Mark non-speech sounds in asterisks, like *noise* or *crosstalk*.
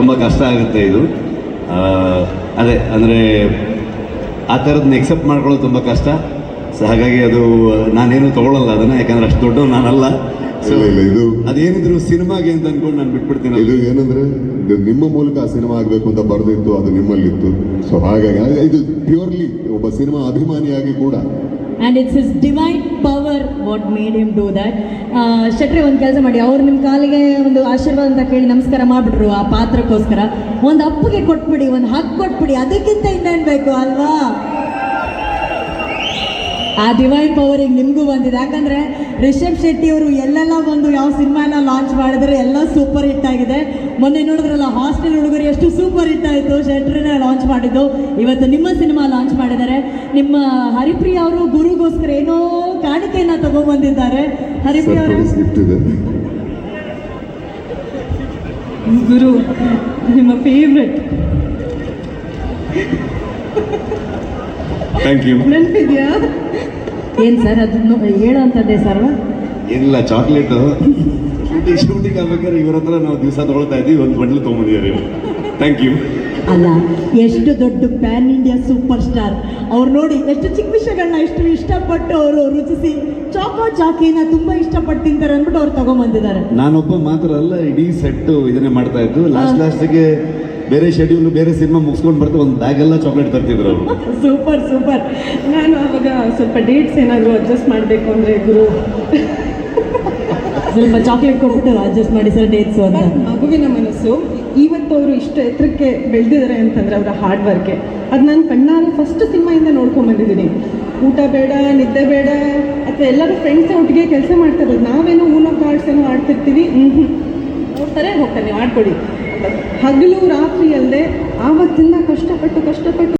ತುಂಬ ಕಷ್ಟ ಆಗುತ್ತೆ ಇದು. ಅದೇ ಅಂದರೆ ಆ ಥರದನ್ನ ಎಕ್ಸೆಪ್ಟ್ ಮಾಡ್ಕೊಳ್ಳೋದು ತುಂಬ ಕಷ್ಟ. ಸೊ ಹಾಗಾಗಿ ಅದು ನಾನೇನು ತೊಗೊಳ್ಳಲ್ಲ ಅದನ್ನು ಯಾಕಂದ್ರೆ ಅಷ್ಟು ದೊಡ್ಡ ನಾನಲ್ಲ. ಸೊ ಇಲ್ಲ ಇಲ್ಲ ಇದು ಅದೇನಿದ್ರು ಸಿನಿಮಾಗೆ ಅಂತ ಅಂದ್ಕೊಂಡು ನಾನು ಬಿಟ್ಬಿಡ್ತೀನಿ ಇದು ಏನಂದ್ರೆ ಇದು ನಿಮ್ಮ ಮೂಲಕ ಆ ಸಿನಿಮಾ ಆಗಬೇಕು ಅಂತ ಬರೆದಿತ್ತು ಅದು ನಿಮ್ಮಲ್ಲಿತ್ತು. ಸೊ ಹಾಗಾಗಿ ಇದು ಪ್ಯೂರ್ಲಿ ಒಬ್ಬ ಸಿನಿಮಾ ಅಭಿಮಾನಿಯಾಗಿ ಕೂಡ. And it's is divine what made him do that Shetty ಒಂದು ಕೆಲಸ ಮಾಡಿ, ಅವ್ರು ನಿಮ್ಮ ಕಾಲಿಗೆ ಒಂದು ಆಶೀರ್ವಾದ ಅಂತ ಕೇಳಿ ನಮಸ್ಕಾರ ಮಾಡಿಬಿಟ್ರು ಆ ಪಾತ್ರಕ್ಕೋಸ್ಕರ. ಒಂದು ಅಪ್ಪಿಗೆ ಕೊಟ್ಬಿಡಿ, ಒಂದು ಹಕ್ ಕೊಟ್ಬಿಡಿ, ಅದಕ್ಕಿಂತ ಇನ್ನೇನು ಬೇಕು ಅಲ್ವಾ? ಆ ಡಿವೈನ್ ಪವರ್ ಈಗ ನಿಮಗೂ ಬಂದಿದೆ. ಯಾಕಂದರೆ ರಿಷಬ್ ಶೆಟ್ಟಿ ಅವರು ಎಲ್ಲೆಲ್ಲ ಬಂದು ಯಾವ ಸಿನಿಮಾನ ಲಾಂಚ್ ಮಾಡಿದ್ರೆ, ಎಲ್ಲ ಸೂಪರ್ ಹಿಟ್ ಆಗಿದೆ. ಮೊನ್ನೆ ನೋಡಿದ್ರಲ್ಲ ಹಾಸ್ಟೆಲ್ ಹುಡುಗರು ಎಷ್ಟು ಸೂಪರ್ ಹಿಟ್ ಆಯಿತು. ಶೆಟ್ರಿನ ಲಾಂಚ್ ಮಾಡಿದ್ದು. ಇವತ್ತು ನಿಮ್ಮ ಸಿನಿಮಾ ಲಾಂಚ್ ಮಾಡಿದ್ದಾರೆ. ನಿಮ್ಮ ಹರಿಪ್ರಿಯ ಅವರು ಗುರುಗೋಸ್ಕರ ಏನೋ ಕಾಣಿಕೆಯನ್ನು ತಗೊಂಡ್ಬಂದಿದ್ದಾರೆ. ಹರಿಪ್ರಿಯ ಅವರು? ಗುರು ನಿಮ್ಮ ಫೇವ್ರೆಟ್ ಥ್ಯಾಂಕ್ ಯು ನೆನಪಿದ್ಯಾ? ಏನು ಸರ್ ಅದನ್ನು ಹೇಳೋಂಥದ್ದೇ ಸರ್ ಇಲ್ಲ ಚಾಕ್ಲೇಟು ಶೂಟಿಂಗ್ ಶೂಟಿಂಗ್ ಆಗ್ಬೇಕಾದ್ರೆ ಇವ್ರ ಹತ್ರ ನಾವು ದಿವಸ ತೊಗೊಳ್ತಾ ಇದ್ದೀವಿ ಒಂದು ಬಂಡ್ಲು ತೊಗೊಂಡಿದ್ದೀವಿ ಥ್ಯಾಂಕ್ ಯು ಅಲ್ಲ ಎಷ್ಟು ದೊಡ್ಡ ಪ್ಯಾನ್ ಇಂಡಿಯಾ ಸೂಪರ್ ಸ್ಟಾರ್. ಅವ್ರು ನೋಡಿ ಎಷ್ಟು ಚಿಕ್ಕ ವಿಷಯಗಳನ್ನ ಎಷ್ಟು ಇಷ್ಟಪಟ್ಟು ಅವರು ರುಚಿಸಿ ಚಾಕೋ ಚಾಕಿನ ತುಂಬಾ ಇಷ್ಟಪಟ್ಟು ತಿಂತಾರೆ ಅಂದ್ಬಿಟ್ಟು ಅವ್ರು ತಗೊಂಬಂದಿದ್ದಾರೆ. ನಾನೊಬ್ಬ ಮಾತ್ರ ಅಲ್ಲ ಇಡೀ ಸೆಟ್ ಇದನ್ನೇ ಮಾಡ್ತಾ ಇದ್ದು. ಲಾಸ್ಟ್ ಲಾಸ್ಟಿಗೆ ಬೇರೆ ಶೆಡ್ಯೂಲ್ ಬೇರೆ ಸಿನಿಮಾ ಮುಗಿಸ್ಕೊಂಡು ಬರ್ತಾ ಒಂದು ಬ್ಯಾಗ್ ಎಲ್ಲ ಚಾಕ್ಲೇಟ್ ತರ್ತಿದ್ರು ಅವರು. *laughs* Super super. ನಾನು ಅವಾಗ ಸ್ವಲ್ಪ ಡೇಟ್ಸ್ ಏನಾದರೂ ಅಡ್ಜಸ್ಟ್ ಮಾಡಬೇಕು ಅಂದರೆ ಗುರು. ಸ್ವಲ್ಪ ಚಾಕ್ಲೇಟ್ ಕೊಟ್ಬಿಟ್ಟು ಅಡ್ಜಸ್ಟ್ ಮಾಡಿ ಸರ್ ಡೇಟ್ಸ್ ಅಂತ. ಮಗುವಿನ ಮನಸ್ಸು ಇವತ್ತು ಅವರು ಇಷ್ಟು ಎತ್ತರಕ್ಕೆ ಬೆಳೆದಿದ್ದಾರೆ ಅಂತಂದರೆ ಅವರ ಹಾರ್ಡ್ ವರ್ಕೆ ಅದು ನಾನು ಕಣ್ಣಾರೆ ಫಸ್ಟ್ ಸಿನಿಮಾಯಿಂದ ನೋಡ್ಕೊಂಬಂದಿದ್ದೀನಿ ಊಟ ಬೇಡ, ನಿದ್ದೆ ಬೇಡ, ಅಥವಾ ಎಲ್ಲರೂ ಫ್ರೆಂಡ್ಸ್ ಒಟ್ಟಿಗೆ ಕೆಲಸ ಮಾಡ್ತಾ ಇರೋದು. ನಾವೇನೋ ಊನೋ ಕಾರ್ಡ್ಸ್ ಏನೋ ಆಡ್ತಿರ್ತೀವಿ ಹ್ಞೂ ನೋಡ್ತಾರೆ ಹೋಗ್ತಾನೆ ಆಡ್ಕೊಡಿ ಹಗಲು ರಾತ್ರಿ ಅಲ್ಲದೆ ಆವತ್ತಿಂದ ಕಷ್ಟಪಟ್ಟು ಕಷ್ಟಪಟ್ಟು